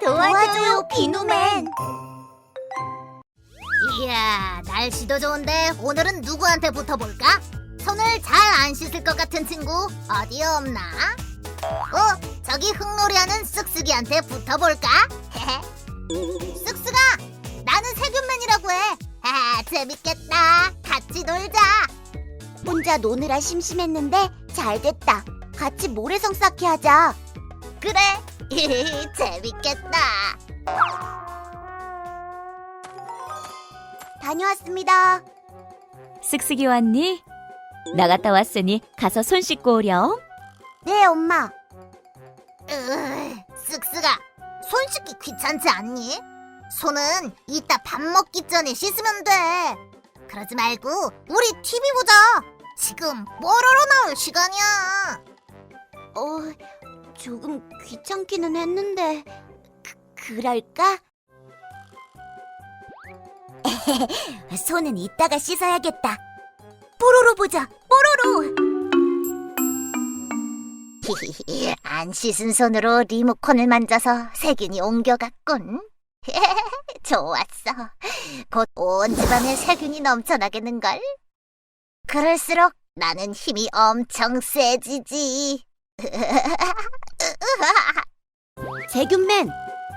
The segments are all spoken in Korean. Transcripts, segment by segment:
도와줘요, 비누맨. 이야, 날씨도 좋은데 오늘은 누구한테 붙어볼까? 손을 잘 안 씻을 것 같은 친구 어디 없나? 어, 저기 흙놀이하는 쓱쓱이한테 붙어볼까? 쓱쓱아, 나는 세균맨이라고 해. 재밌겠다. 같이 놀자. 혼자 노느라 심심했는데 잘 됐다. 같이 모래성 쌓기 하자. 그래, 재밌겠다. 다녀왔습니다. 쓱쓱이 왔니? 나갔다 왔으니 가서 손 씻고 오렴. 네, 엄마. 으, 쓱쓱아, 손 씻기 귀찮지 않니? 손은 이따 밥 먹기 전에 씻으면 돼. 그러지 말고 우리 TV 보자. 지금 뽀로로 나올 시간이야. 어, 조금 귀찮기는 했는데 그, 그럴까? 손은 이따가 씻어야겠다. 뽀로로 보자. 뽀로로. 안 씻은 손으로 리모컨을 만져서 세균이 옮겨갔군. 좋았어. 곧 온 집안에 세균이 넘쳐나겠는걸? 그럴수록 나는 힘이 엄청 세지지. 세균맨,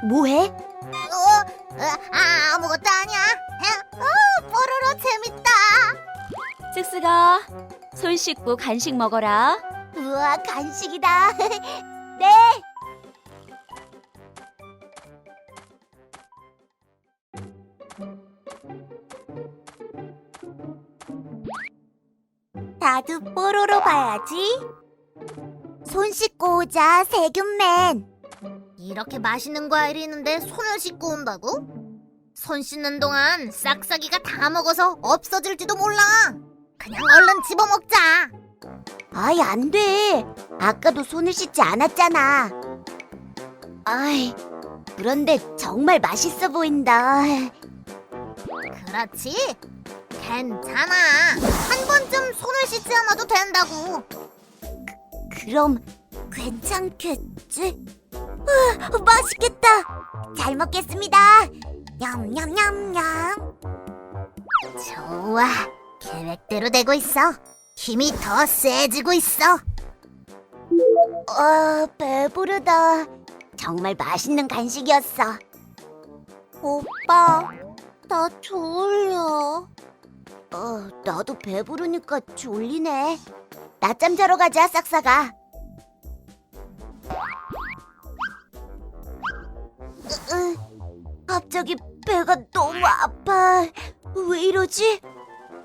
뭐해? 어, 어, 아, 아무것도 아니야. 어, 뽀로로 재밌다. 쓱쓱아, 손 씻고 간식 먹어라. 우와, 간식이다. 네. 나도 뽀로로 봐야지. 손 씻고 오자, 세균맨. 이렇게 맛있는 과일이 있는데 손을 씻고 온다고? 손 씻는 동안 싹싹이가 다 먹어서 없어질지도 몰라. 그냥 얼른 집어먹자. 아이, 안 돼. 아까도 손을 씻지 않았잖아. 아이, 그런데 정말 맛있어 보인다. 그렇지? 괜찮아. 한 번쯤 손을 씻지 않아도 된다고. 그럼 괜찮겠지? 으, 맛있겠다. 잘 먹겠습니다. 냠냠냠냠. 좋아. 계획대로 되고 있어. 힘이 더 세지고 있어. 어, 배부르다. 정말 맛있는 간식이었어. 오빠, 나 졸려. 어, 나도 배부르니까 졸리네. 낮잠 자러 가자, 싹싹아. 갑자기 배가 너무 아파. 왜 이러지?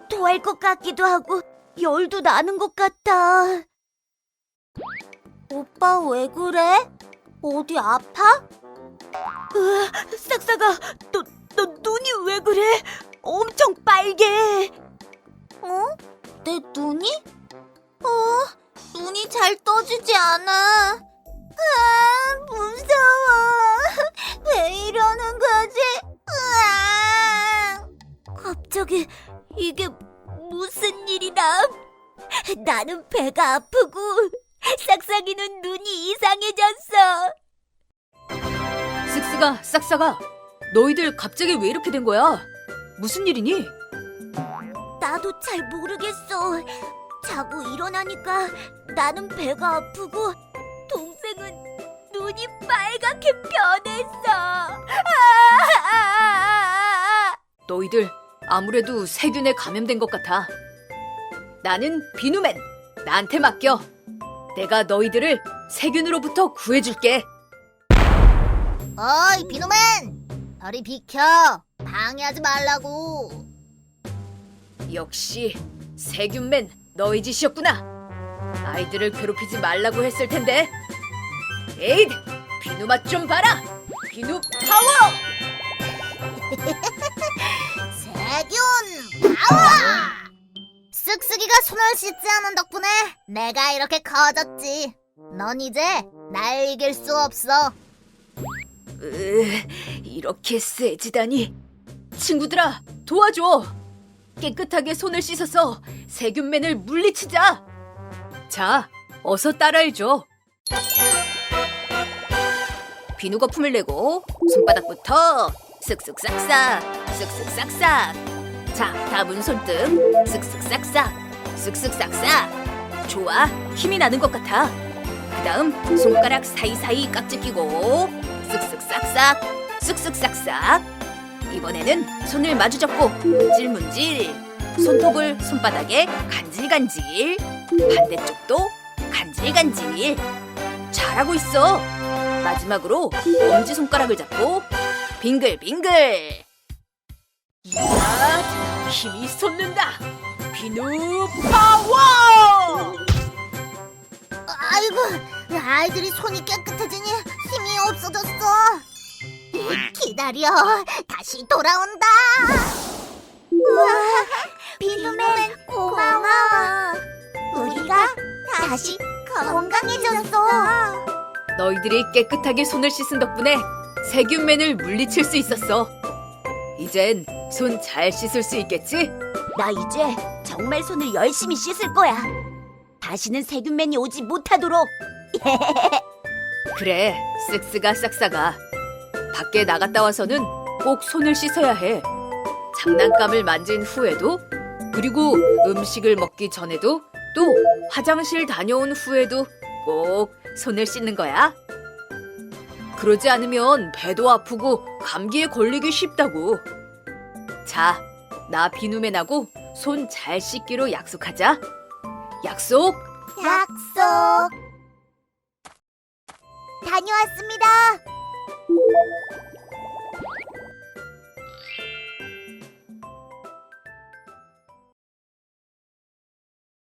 토할 것 같기도 하고 열도 나는 것 같아. 오빠 왜 그래? 어디 아파? 으, 싹싹아, 너, 너 눈이 왜 그래? 엄청 빨개. 어? 내 눈이? 어, 눈이 잘 떠지지 않아. 아, 무서워. 왜 이러는 거지? 으아! 갑자기 이게 무슨 일이람? 나는 배가 아프고 싹싹이는 눈이 이상해졌어. 쓱쓱아, 싹싹아, 너희들 갑자기 왜 이렇게 된 거야? 무슨 일이니? 나도 잘 모르겠어. 자고 일어나니까 나는 배가 아프고 동생은 눈이 빨갛게 변했어. 아! 너희들 아무래도 세균에 감염된 것 같아. 나는 비누맨. 나한테 맡겨. 내가 너희들을 세균으로부터 구해줄게. 어이, 비누맨! 저리 비켜. 방해하지 말라고. 역시 세균맨 너희 짓이었구나. 아이들을 괴롭히지 말라고 했을 텐데. 에잇! 비누 맛 좀 봐라. 비누 파워! 세균 파워! 쓱쓱이가 손을 씻지 않은 덕분에 내가 이렇게 커졌지. 넌 이제 날 이길 수 없어. 으, 이렇게 세지다니. 친구들아, 도와줘. 깨끗하게 손을 씻어서 세균맨을 물리치자. 자, 어서 따라해줘. 비누 거품을 내고 손바닥부터 쓱쓱 싹싹 쓱쓱 싹싹. 자 다음은 손등 쓱쓱 싹싹 쓱쓱 싹싹. 좋아 힘이 나는 것 같아. 그 다음 손가락 사이사이 깍지 끼고 쓱쓱 싹싹 쓱쓱 싹싹. 이번에는 손을 마주 잡고 문질문질 손톱을 손바닥에 간질간질 반대쪽도 간질간질. 잘하고 있어 마지막으로 엄지손가락을 잡고 빙글빙글 이야 힘이 솟는다 비누 파워 아이고, 아이들이 손이 깨끗해지니 힘이 없어졌어. 기다려, 다시 돌아온다. 우와, 비누맨 고마워. 우리가 다시 건강해졌어. 너희들이 깨끗하게 손을 씻은 덕분에 세균맨을 물리칠 수 있었어 이젠 손 잘 씻을 수 있겠지? 나 이제 정말 손을 열심히 씻을 거야. 다시는 세균맨이 오지 못하도록. 그래, 쓱쓱아 싹싹아. 밖에 나갔다 와서는 꼭 손을 씻어야 해. 장난감을 만진 후에도, 그리고 음식을 먹기 전에도, 또 화장실 다녀온 후에도 꼭 손을 씻는 거야. 그러지 않으면 배도 아프고 감기에 걸리기 쉽다고. 자, 나 비누맨 하고 손 잘 씻기로 약속하자. 약속! 약속. 다녀왔습니다.